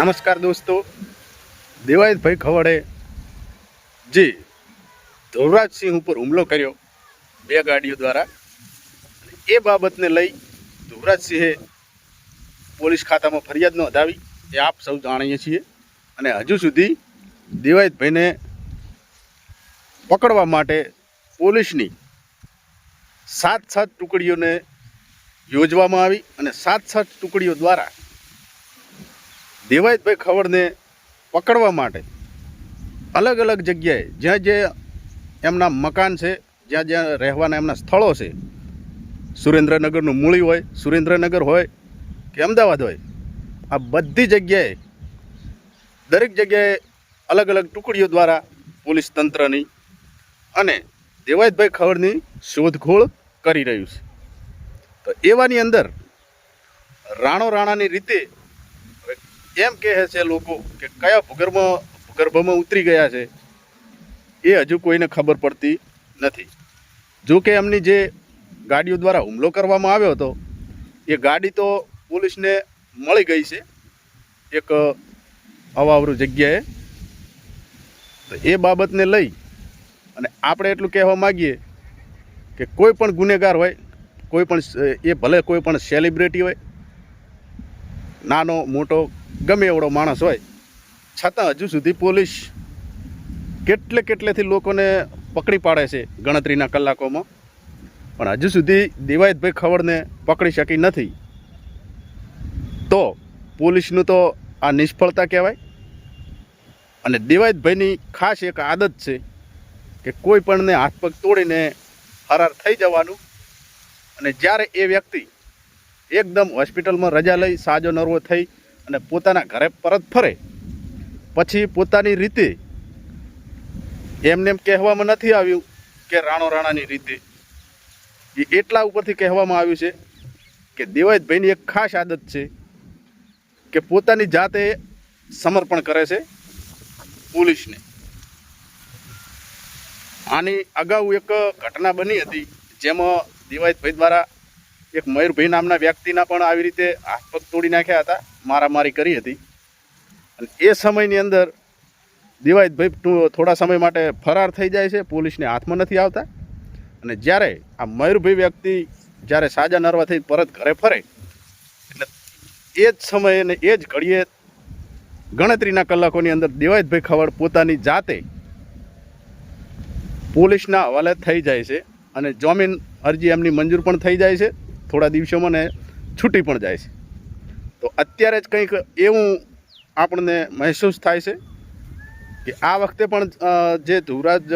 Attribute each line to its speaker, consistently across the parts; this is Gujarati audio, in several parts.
Speaker 1: નમસ્કાર દોસ્તો. દેવાયતભાઈ ખવડે જે ધોરાજસિંહ ઉપર હુમલો કર્યો બે ગાડીઓ દ્વારા. એ બાબતને લઈ ધોરાજસિંહે પોલીસ ખાતામાં ફરિયાદ નોંધાવી. એ આપ સૌ જાણીએ છીએ. અને હજુ સુધી દેવાયતભાઈને પકડવા માટે પોલીસની સાત સાત ટુકડીઓને યોજવામાં આવી અને સાત સાત ટુકડીઓ દ્વારા દેવાયતભાઈ ખવડને પકડવા માટે અલગ અલગ જગ્યાએ જ્યાં જે એમના મકાન છે, જ્યાં જ્યાં રહેવાના એમના સ્થળો છે, સુરેન્દ્રનગરનું મૂળી હોય, સુરેન્દ્રનગર હોય કે અમદાવાદ હોય, આ બધી જગ્યાએ, દરેક જગ્યાએ અલગ અલગ ટુકડીઓ દ્વારા પોલીસ તંત્રની અને દેવાયતભાઈ ખવડની શોધખોળ કરી રહ્યું છે. તો એવાની અંદર રાણો રાણાની રીતે એમ કહે છે લોકો કે કયા ભૂગર્ભમાં ભૂગર્ભમાં ઉતરી ગયા છે એ હજુ કોઈને ખબર પડતી નથી. જો કે એમની જે ગાડીઓ દ્વારા હુમલો કરવામાં આવ્યો હતો, એ ગાડી તો પોલીસને મળી ગઈ છે એક અવાવરું જગ્યાએ. તો એ બાબતને લઈ અને આપણે એટલું કહેવા માગીએ કે કોઈ પણ ગુનેગાર હોય, કોઈ પણ એ ભલે કોઈ પણ સેલિબ્રિટી હોય, નાનો, મોટો ગમે એવડો માણસ હોય, છતાં હજુ સુધી પોલીસ કેટલે કેટલેથી લોકોને પકડી પાડે છે ગણતરીના કલાકોમાં, પણ હજુ સુધી દિવાયતભાઈ ખવડને પકડી શકી નથી. તો પોલીસનું તો આ નિષ્ફળતા કહેવાય, અને દિવાયતભાઈની ખાસ એક આદત છે કે કોઈ પણને હાથ પગ તોડીને ફરાર થઈ જવાનું, અને જ્યારે એ વ્યક્તિ એકદમ હોસ્પિટલમાં રજા લઈ સાજો નરવો થઈ અને પોતાના ઘરે પરત ફરે. પછી પોતાની રીતે એમને એમ કહેવામાં નથી આવ્યું કે રાણો રાણાની રીતે. એ એટલા ઉપરથી કહેવામાં આવ્યું છે કે દેવાયતભાઈની એક ખાસ આદત છે કે પોતાની જાતે સમર્પણ કરે છે પોલીસને. આની અગાઉ એક ઘટના બની હતી જેમાં દિવાયતભાઈ દ્વારા એક મયુરભાઈ નામના વ્યક્તિના પણ આવી રીતે હાથ પગ તોડી નાખ્યા હતા, મારામારી કરી હતી. અને એ સમયની અંદર દિવાયતભાઈ થોડા સમય માટે ફરાર થઈ જાય છે, પોલીસને હાથમાં નથી આવતા. અને જ્યારે આ મયુરભાઈ વ્યક્તિ જ્યારે સાજા નરવા થઈ પરત ઘરે ફરે, એટલે એ જ સમયે ને એ જ ઘડીએ ગણતરીના કલાકોની અંદર દેવાયતભાઈ ખવડ પોતાની જાતે પોલીસના હવાલે થઈ જાય છે અને જામીન અરજી એમની મંજૂર પણ થઈ જાય છે. થોડા દિવસોમાં ને છૂટી પણ જાય છે. તો અત્યારે જ કંઈક એવું આપણને મહેસૂસ થાય છે કે આ વખતે પણ જે ધુવરાજ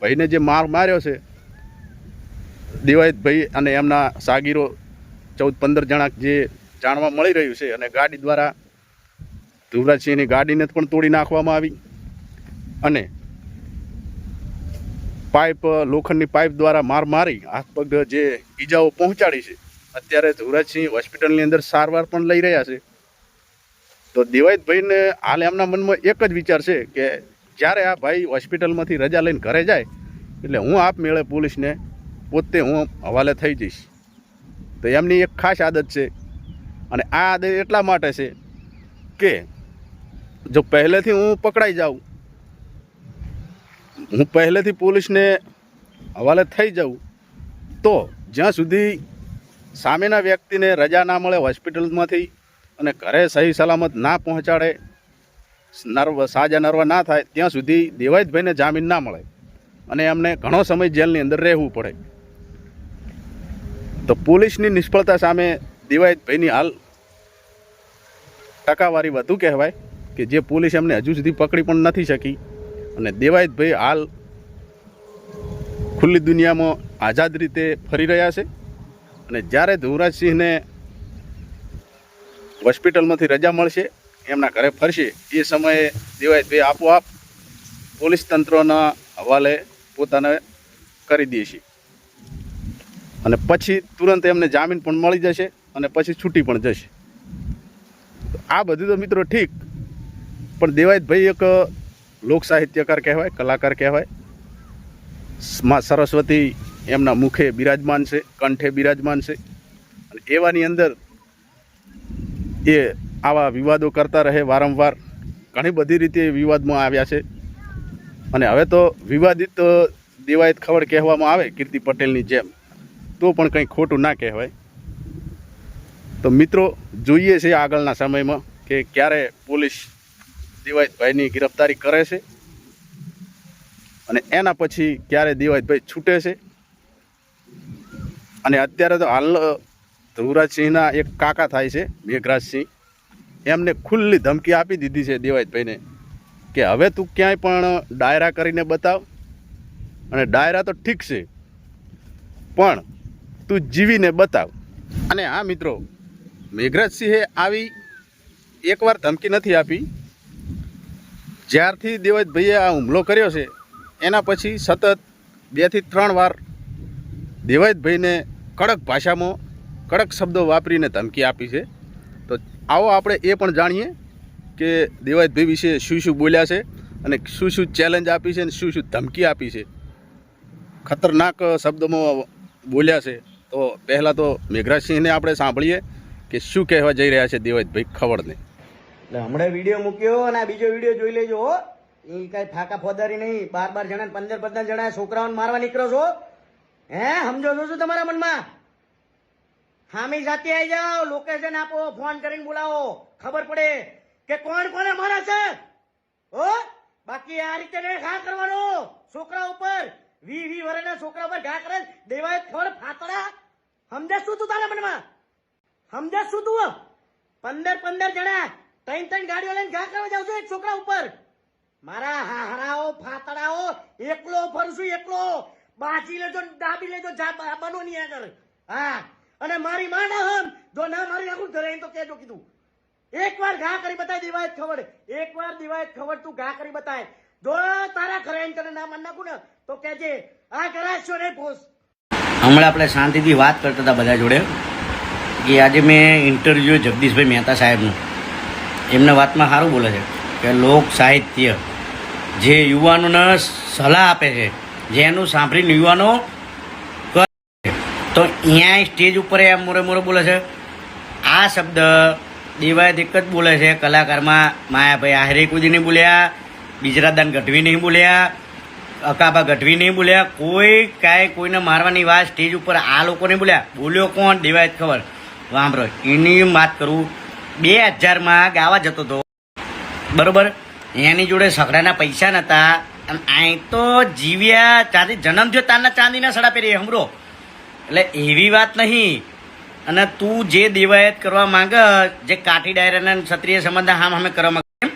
Speaker 1: ભાઈને જે માર માર્યો છે, દિવાયતભાઈ અને એમના સાગીરો ચૌદ પંદર જણા જે જાણવા મળી રહ્યું છે અને ગાડી દ્વારા ધુવરાજસિંહની ગાડીને પણ તોડી નાખવામાં આવી અને પાઇપ, લોખંડની પાઇપ દ્વારા માર મારી હાથ પગ જે ઈજાઓ પહોંચાડી છે, અત્યારે ધુરાજસિંહ હોસ્પિટલની અંદર સારવાર પણ લઈ રહ્યા છે. તો દેવાયતભાઈને હાલ એમના મનમાં એક જ વિચાર છે કે જ્યારે આ ભાઈ હોસ્પિટલમાંથી રજા લઈને ઘરે જાય, એટલે હું આપ મેળે પોલીસને પોતે હું હવાલે થઈ જઈશ. તો એમની એક ખાસ આદત છે અને આ આદત એટલા માટે છે કે જો પહેલેથી હું પકડાઈ જાઉં હું પહેલેથી પોલીસને હવાલે થઈ જાઉં, તો જ્યાં સુધી સામેના વ્યક્તિને રજા ના મળે હોસ્પિટલમાંથી અને ઘરે સહી સલામત ના પહોંચાડે, નર્વ, સાજા નર્વ ના થાય, ત્યાં સુધી દેવાયતભાઈને જામીન ના મળે અને એમને ઘણો સમય જેલની અંદર રહેવું પડે. તો પોલીસની નિષ્ફળતા સામે દેવાયતભાઈની હાલ ટકાવારી વધુ કહેવાય કે જે પોલીસ એમને હજુ સુધી પકડી પણ નથી શકી. અને દેવાયતભાઈ હાલ ખુલ્લી દુનિયામાં આઝાદ રીતે ફરી રહ્યા છે. અને જ્યારે ધુવરાજસિંહને હોસ્પિટલમાંથી રજા મળશે, એમના ઘરે ફરશે, એ સમયે દેવાયતભાઈ આપોઆપ પોલીસ તંત્રના હવાલે પોતાને કરી દેશે અને પછી તુરંત એમને જામીન પણ મળી જશે અને પછી છૂટી પણ જશે. આ બધું તો મિત્રો ઠીક, પણ દેવાયતભાઈ એક લોક સાહિત્યકાર કહેવાય, કલાકાર કહેવાય. માં સરસ્વતી એમના મુખે બિરાજમાન છે, કંઠે બિરાજમાન છે. અને એવાની અંદર એ આવા વિવાદો કરતા રહે વારંવાર. ઘણી બધી રીતે વિવાદમાં આવ્યા છે. અને હવે તો વિવાદિત દેવાયત ખબર કહેવામાં આવે, કીર્તિ પટેલની જેમ. તો પણ કંઈ ખોટું ના કહેવાય. તો મિત્રો, જોઈએ છે આગળના સમયમાં કે ક્યારે પોલીસ દેવાયતભાઈની ગિરફતારી કરે છે અને એના પછી ક્યારે દેવાયતભાઈ છૂટે છે? અને અત્યારે તો હાલ ધ્રુવરાજસિંહના એક કાકા થાય છે, મેઘરાજસિંહ. એમને ખુલ્લી ધમકી આપી દીધી છે દેવાયતભાઈને કે હવે તું ક્યાંય પણ ડાયરા કરીને બતાવ. અને ડાયરા તો ઠીક છે, પણ તું જીવીને બતાવ. અને હા મિત્રો, મેઘરાજસિંહે આવી એકવાર ધમકી નથી આપી. જ્યારથી દેવજભાઈએ આ હુમલો કર્યો છે, એના પછી સતત બેથી ત્રણ વાર દેવાયતભાઈને કડક ભાષામાં કડક શબ્દો વાપરીને ધમકી આપી છે. તો આવો આપણે એ પણ જાણીએ કે દેવાયતભાઈ વિશે શું શું બોલ્યા છે અને શું શું ચેલેન્જ આપી છે અને શું શું ધમકી આપી છે. ખતરનાક શબ્દોમાં બોલ્યા છે. તો પહેલાં તો મેઘરાજસિંહને આપણે સાંભળીએ કે શું કહેવા જઈ રહ્યા છે દેવાયતભાઈ ખવડને.
Speaker 2: એટલે હમણાં વીડિયો મૂક્યો અને બીજો વીડિયો જોઈ લેજો હો. એ કઈ ફાકા ફોદારી નહીં. બાર બાર જણા પંદર પંદર જણા છોકરાઓને મારવા નીકળો છો. હે, સમજો છો શું તમારા મનમાં. હામી સાથે આવી જાઓ. લોકેશન આપો ફોન કરીને બોલાવો. ખબર પડે કે કોણ કોને મારે છે? હો? બાકી આ રીતે ઘા કરવાનો. છોકરા ઉપર, વી વી વરેના છોકરા ઉપર ઘા કરે દેવાય થોડ ફાતડા. સમજે શું તું તારા મનમાં? સમજે શું તું? પંદર પંદર જણા ત્રણ ત્રણ ગાડીઓ લઈને ઘા કરવા જાવ છું એક છોકરા ઉપર. મારા હાહરાઓ, ફાતડાઓ, એકલો ફરશું, એકલો. બાજી લેજો દાબી લેજો બનો નહીં આગળ. હા. અને મારી માં ના હમ. જો ના મારી નાખું ઘરે તો કેજો કીધું. એક વાર ઘા કરી બતાય દિવાયત ખબર. એક વાર દિવાયત ખબર તું ઘા કરી બતાય. જો તારા ઘરે એમ તને ના માન નાખું ને, તો કેજે આ કરાશો રે પોસ. હમણાં આપણે શાંતિથી વાત કરતા હતા બધા જોડે, કે આજે મેં ઇન્ટરવ્યુ જગદીશભાઈ મહેતા સાહેબનું. એમના વાતમાં સારું બોલે છે કે લોક સાહિત્ય જે યુવાનોને સલાહ આપે છે જેનું સાંભળીને યુવાનો કરે તો અહીંયા સ્ટેજ ઉપર એ મોરે મોરે બોલે છે. આ શબ્દ દેવાયત એક જ બોલે છે. કલાકારમાં માયાભાઈ આહરે કુદી નહીં બોલ્યા, બીજરાદાન ગઢવી નહીં બોલ્યા, અકાબા ગઢવી નહીં બોલ્યા, કોઈ કાંઈ કોઈને મારવાની વાત સ્ટેજ ઉપર આ લોકો નહીં બોલ્યા. બોલ્યો કોણ? દેવાયત ખબર. વાંભરો એની વાત કરું બે હજારમાં ગાવા જતો હતો બરોબર? એની જોડે સગડાના પૈસા નતા. અને અહીં તો જીવ્યા ચાંદી જન્મ થયો તારના ચાંદીના સડા પહેરી હમરો. એટલે એવી વાત નહીં. અને તું જે દેવાયત કરવા માંગ જે કાઠી ડાયરાના ક્ષત્રિય સંબંધ હામ અમે કરવા માંગે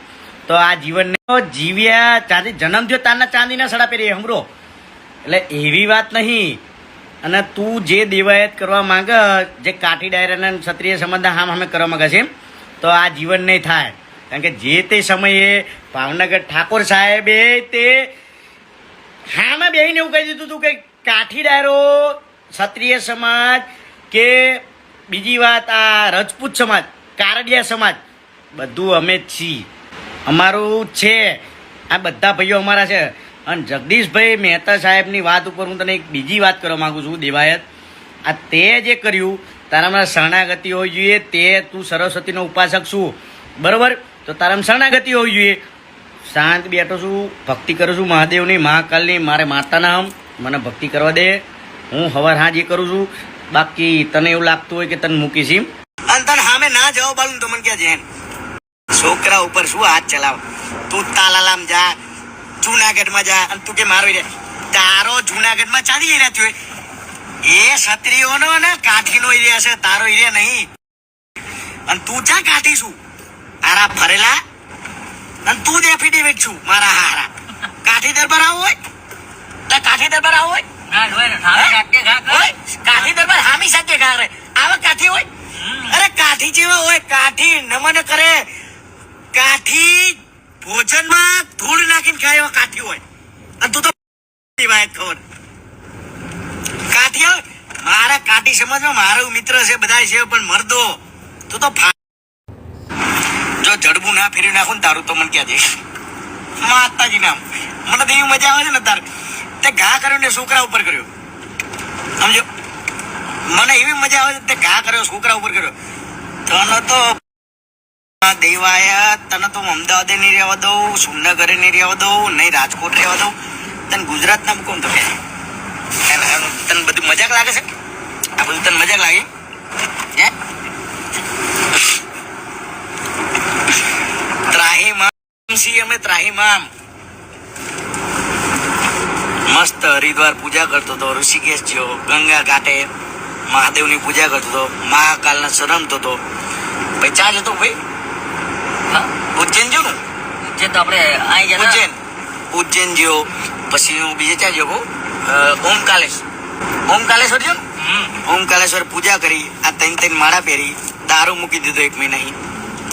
Speaker 2: તો આ જીવનને જીવ્યા ચાંદી જન્મ થયો તારના ચાંદીના સડા પહેરી હમરો. એટલે એવી વાત નહીં. અને તું જે દેવાયત કરવા માંગ જે કાઠી ડાયરાના ક્ષત્રિય સંબંધ હામ અમે કરવા માંગે છે એમ, તો આ જીવન નહીં થાય. કારણ કે જે તે સમયે ભાવનગર ઠાકોર સાહેબે તે હામાં બેહીને એવું કહી દીધું હતું કે કાઠી ડાયરો ક્ષત્રિય સમાજ કે બીજી વાત આ રજપૂત સમાજ, કારડિયા સમાજ, બધું અમે જ છીએ. અમારું છે. આ બધા ભાઈઓ અમારા છે. અને જગદીશભાઈ મહેતા સાહેબની વાત ઉપર હું તને એક બીજી વાત કરવા માગું છું, દેવાયત. આ તે જે કર્યું તારામાં શરણાગતિ હોવી જોઈએ, તે તું સરસ્વતીનો ઉપાસક છું. બરોબર? તો તારામાં શરણાગતિ હોવી જોઈએ. શાંત બેઠો છું, ભક્તિ કરું છું મહાદેવની, મહાકાલની, મારે માતાના હમ, મને ભક્તિ કરવા દે. હું હવાર હાજી કરું છું. બાકી તને એવું લાગતું હોય કે તને મૂકીશ એમ? અને તને સામે ના જવાબ આલું તો મને ક્યાં જેન છોકરા ઉપર શું હાથ ચલાવ? તું તાલાલામ જા, જુનાગઢમાં જા અને તું કે મારો તારો જુનાગઢમાં ચાલી રહ્યા થયો એ ક્ષત્રિયોનો ને કાઠીનો એરિયા છે તારો એરિયા નહીં. અને તું ચા કાઠી છું આરા ફરેલા અને તું જ એફિડેવિટ છું મારા હારા. કાઠી દરબાર આવો હોય? તો કાઠી દરબાર આવો હોય? કાઠી દરબાર હામી સાથે ઘા રે આવા કાઠી હોય? અરે કાઠી જેવા હોય કાઠી નમન કરે. કાઠી ભોજનમાં ધૂળ નાખીને ખાય એવા કાઠી હોય. અને તું તો ખબર. કાઠી હોય? મારા કાઠી સમાજમાં મારો મિત્ર છે બધા છે, પણ મરદો. તું તો જો જડબું ના ફેરવી નાખું ને તારું તો મને ક્યાં જઈશ? માતાજી નામ. મને તો એવી મજા આવે છે ને તાર. તે ઘા કર્યો ને છોકરા ઉપર કર્યો. સમજો? મને એવી મજા આવે છે તે ઘા કર્યો, છોકરા ઉપર કર્યો. તને તો
Speaker 3: દેવાયા, તને તો અમદાવાદ નહીં રહેવા દઉં, સુમનગરે નહીં રહેવા દઉં, નહીં રાજકોટ રહેવા દઉં. તને ગુજરાતના કોણ તો કે તને બધું મજાક લાગે છે આ બધું તને મજાક લાગે હે ત્રાહીમામ છીએ અમે ત્રાહીમામ મસ્ત હરિદ્વાર પૂજા કરતો હતો ઋષિકેશ ગયો ગંગા ઘાટે મહાદેવની પૂજા કરતો હતો મહાકાલના શરમતો હતો ભાઈ ચા જતો ભાઈ હા? ઉજ્જૈન જો ને
Speaker 4: ઉજ્જૈન તો આપણે અહીં ગયા
Speaker 3: ઉજ્જૈન ઉજ્જૈન ગયો પછી હું બીજે ચા ગયો કહું ઓમકાલેશ્વર જો ને? ઓમકાલેશ્વર પૂજા કરી આ ત્રણ ત્રણ માળા પહેરી દારૂ મૂકી દીધો એક મહિના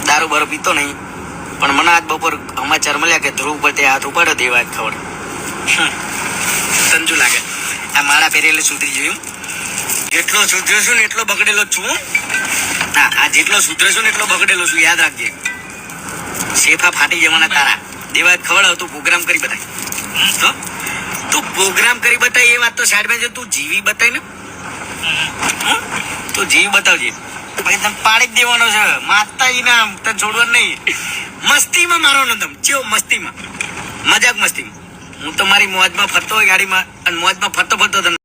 Speaker 3: દારૂ બારૂ પીતો નહીં પણ મને આજ બપોર સમાચાર મળ્યા કે ધ્રુવ પર તે હાથ ઉપાડ્યો તે વાત ખબર. તને લાગે. આ માળા પહેરેલી સુધરી જોયું? જેટલો સુધર્યો છું ને એટલો બગડેલો છું ના આ જેટલો સુધરે છું ને એટલો બગડેલો છું યાદ રાખજે. શેફા ફાટી જવાના તારા. દેવા ખબર તું પ્રોગ્રામ કરી બધા હો? તું પ્રોગ્રામ કરી બતાય એ વાત તો સાઈડમાં જો તું જીવી બતાય ને? તું જીવી બતાવજે. પછી તને પાડી જ દેવાનો છે. માતાજી ના તને છોડવાનું નહીં. મસ્તીમાં મારવાનો તમ. ચેવો મસ્તીમાં. મજાક મસ્તીમાં. હું તો મારી મોજમાં ફરતો હોય ગાડીમાં, અને મોજમાં ફરતો ફરતો તને?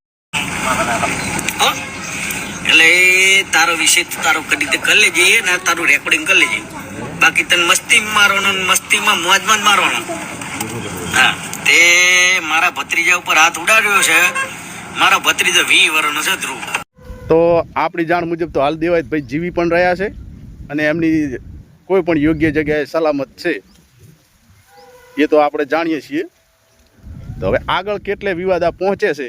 Speaker 3: એટલે તારો વિષય તારો કરી તે કરી લેજે ને તારું રેકોર્ડિંગ કરી લેજે. બાકી તને મસ્તી મારવાનો મસ્તીમાં મોજમાં જ મારવાનો. હા. તે મારા ભત્રીજા ઉપર હાથ ઉડાડ્યો છે. મારા ભત્રીજો વી વરણ છે ધ્રુવ.
Speaker 1: તો આપણી જાણ મુજબ તો હાલ દેવાય ભાઈ જીવી પણ રહ્યા છે અને એમની કોઈ પણ યોગ્ય જગ્યાએ સલામત છે. એ તો આપણે જાણીએ છીએ. તો હવે આગળ કેટલે વિવાદ આ પહોંચે છે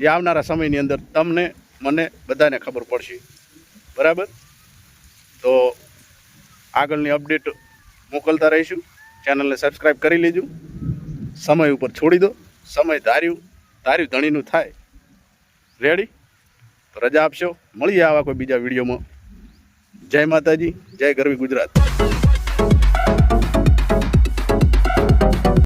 Speaker 1: એ આવનારા સમયની અંદર તમને મને બધાને ખબર પડશે. બરાબર? તો આગળની અપડેટ મોકલતા રહીશું. ચેનલને સબસ્ક્રાઈબ કરી લેજો. સમય ઉપર છોડી દો. સમય ધાર્યું ધાર્યું ધણીનું થાય. રેડી રજા આપશો. મળીએ આવા કોઈ બીજા વિડીયોમાં. જય માતાજી, જય ગરવી ગુજરાત.